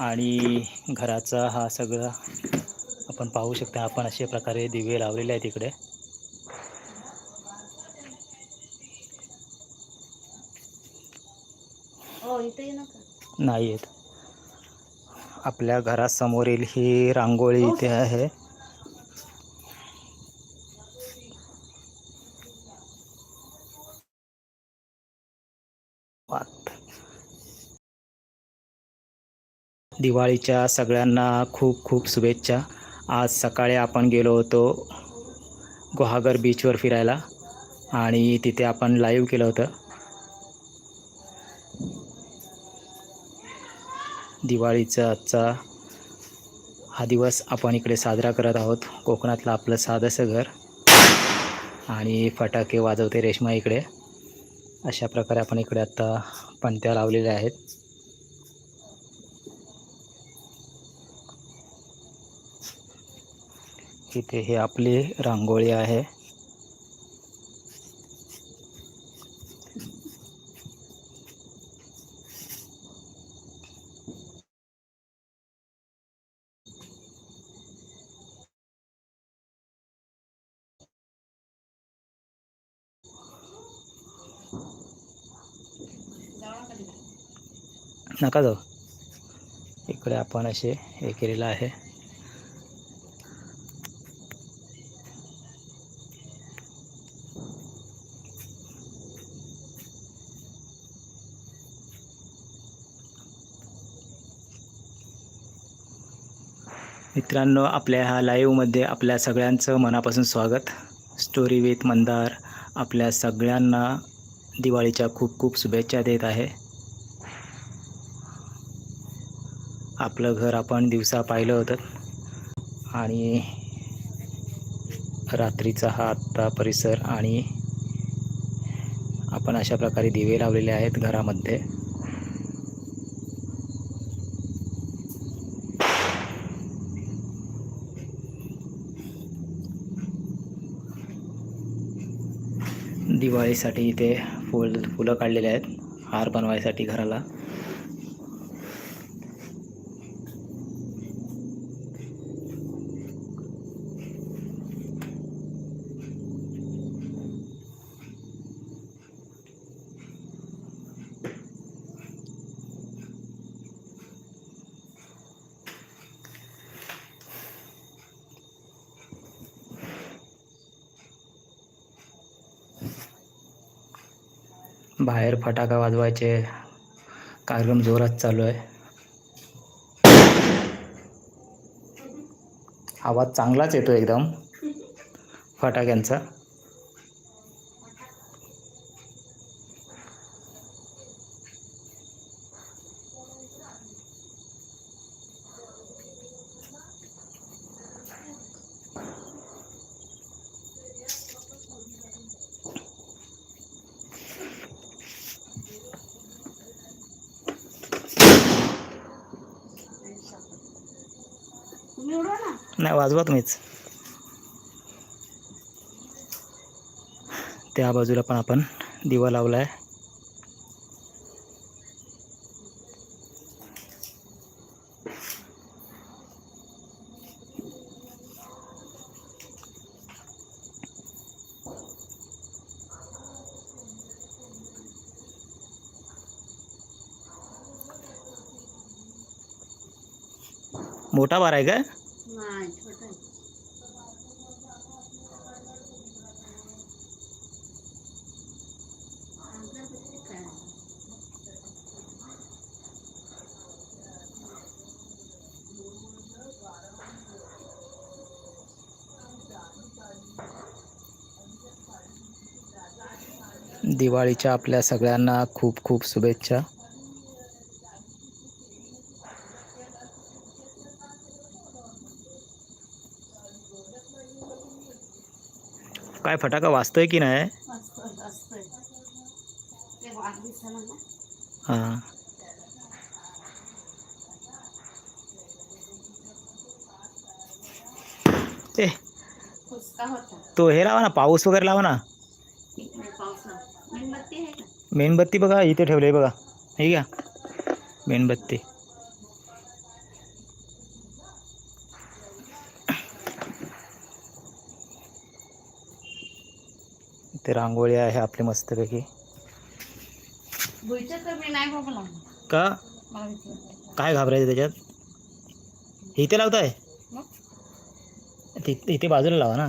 आणि घराचा हा सगळा आपण पाहू शकता आपण अशा प्रकारे दिवे लावलेले आहेत इकडे. हो नाही आहेत आपल्या घरासमोरील ही रांगोळी इथे आहे. दिवाळीच्या सगळ्यांना खूप खूप शुभेच्छा. आज सकाळी आपण गेलो होतो गुहागर बीचवर फिरायला आणि तिथे आपण लाईव्ह केलं होतं. दिवाळीचा आजचा हा दिवस आपण इकडे साजरा करत आहोत. कोकणातलं आपलं साधंसं घर आणि फटाके वाजवते रेश्मा इकडे. अशा प्रकारे आपण इकडे आत्ता पणत्या लावलेल्या आहेत. इथे हे आपली रांगोळी आहे. नका जाऊ. इकडे आपण असे हे केलेलं आहे. मित्रांनो आपल्या ह्या लाईव्हमध्ये आपल्या सगळ्यांचं मनापासून स्वागत. स्टोरी विथ मंदार आपल्या सगळ्यांना दिवाळीच्या खूप खूप शुभेच्छा देत आहे. आपलं घर आपण दिवसा पाहिलं होतं. आणि रात्रीचा हा आत्ता परिसर आणि आपण अशा प्रकारे दिवे लावलेले आहेत घरामध्ये. दिवाळीसाठी इथे फुल फुलं काढलेले आहेत. हार बनवायसाठी घराला. बाहेर फटाका वाजवायचे. कार्यक्रम जोरात चालू आहे. आवाज चांगलाच येतो एकदम फटाक्यांचा. नाही वाजवा तुम्हीच. त्या बाजूला पण आपण दिवा लावला आहे मोठा बार आहे का नाही छोटा आहे. अगरबत्ती काय? दिवाळीच्या आपल्या सगळ्यांना खूप खूप शुभेच्छा. काय फटाका वाजतोय की नाही? हां. ए तो हे लावा ना पाऊस वगैरे लावा ना. मेणबत्ती बघा इथे ठेवले बघा. हे घ्या. मेणबत्ती. ते रांगोळी आहे आपली मस्तपैकी. का? काय घाबरायचं त्याच्यात? इथे लावताय? इथे बाजूला लावा ना.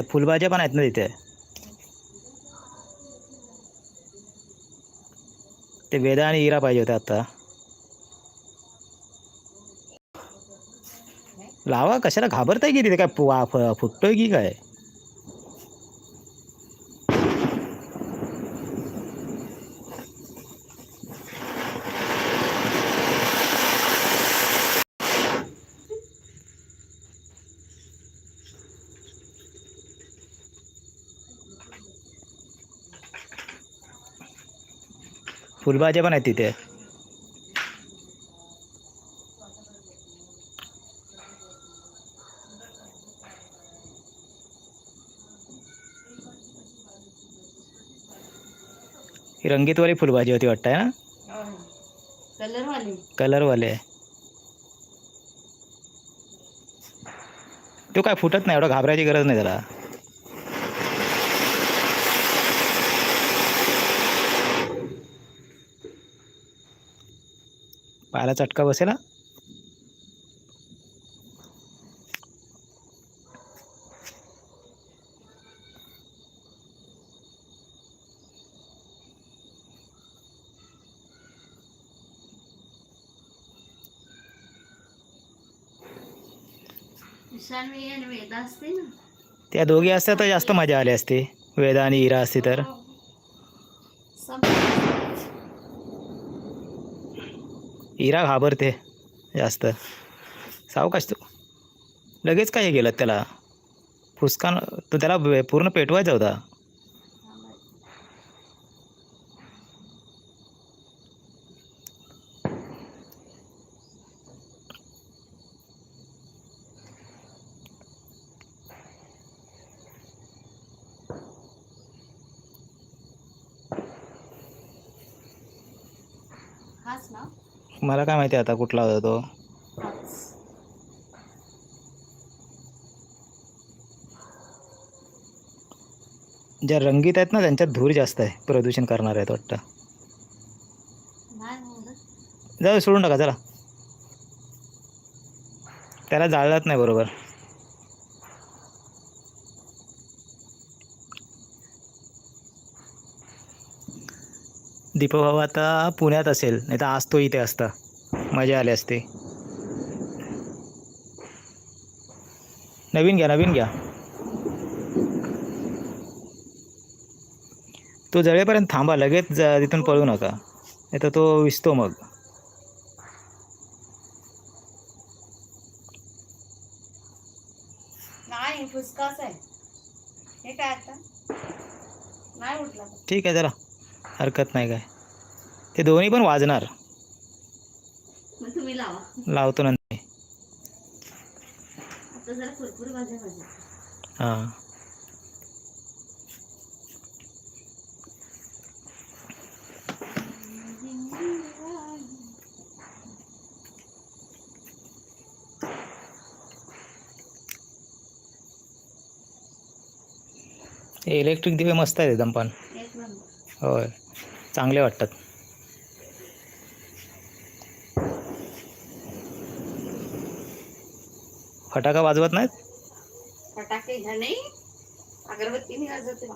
त्या फुलभाज्या पण आहेत ना तिथे? ते वेदा आणि इरा पाहिजे होत्या आता. लावा कशाला घाबरताय की तिथे? काय फु- फुटतोय की काय? फुलभाज्या पण आहेत तिथे. ही रंगीतवाली फुलभाजी होती वाटतं ना? कलर वाले कलरवाले तो काय फुटत नाही एवढं घाबरायची गरज नाही त्याला. पायाला चटका बसेल हा? त्या दोघी असत्या तर जास्त मजा आली असती. वेदा आणि इरा असती तर. इरा घाबरते जास्त. सावकाश तू. लगेच काय हे गेलं त्याला? फुसका तू त्याला पूर्ण पेटवायचा होता. हाच ना? मला काय माहिती आता कुठला होता तो. ज्या रंगीत आहेत ना त्यांच्यात धूर जास्त आहे. प्रदूषण करणार आहेत वाटतं. जाऊ सोडून टाका चला. त्याला जाळत नाही बरोबर. दीपभाऊ आता पुण्यात असेल नाही तर आज तो इथे असता. मजा आली असते. नवीन घ्या नवीन घ्या. तो जळेपर्यंत थांबा लगेच जा तिथून पळू नका. नाही तर तो विसतो मग. नाही फुसकाच आहे. हे काय आता? नाही उठला तो. ठीक आहे जरा. हरकत नाही काय. ते दोन्ही पण वाजणार. लावतो नंतर. हां. इलेक्ट्रिक दिवे मस्त आहेत एकदम पण. होय. चांगले वाटतात. फटाका वाजवत नाहीत? फटाके घ्या नाही अगरबत्तीने वाजवते.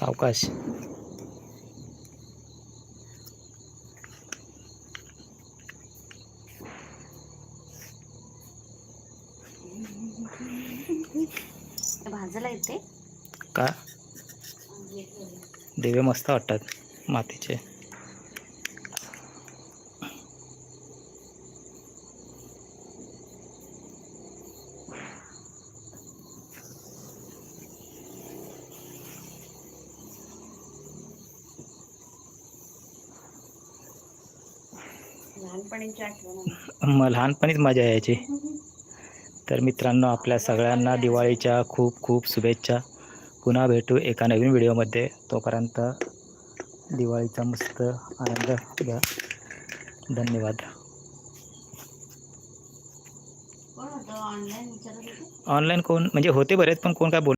सावकाश. भाजला येते का? देवे मस्त वाटतात मातीचे. मग लहानपणीच मजा यायची. तर मित्रांनो आपल्या सगळ्यांना दिवाळीच्या खूप खूप शुभेच्छा. पुन्हा भेटू एका नवीन व्हिडिओमध्ये. तोपर्यंत दिवाळीचा मस्त आनंद घ्या. धन्यवाद. ऑनलाईन कोण? म्हणजे होते बरेच पण कोण काय बोल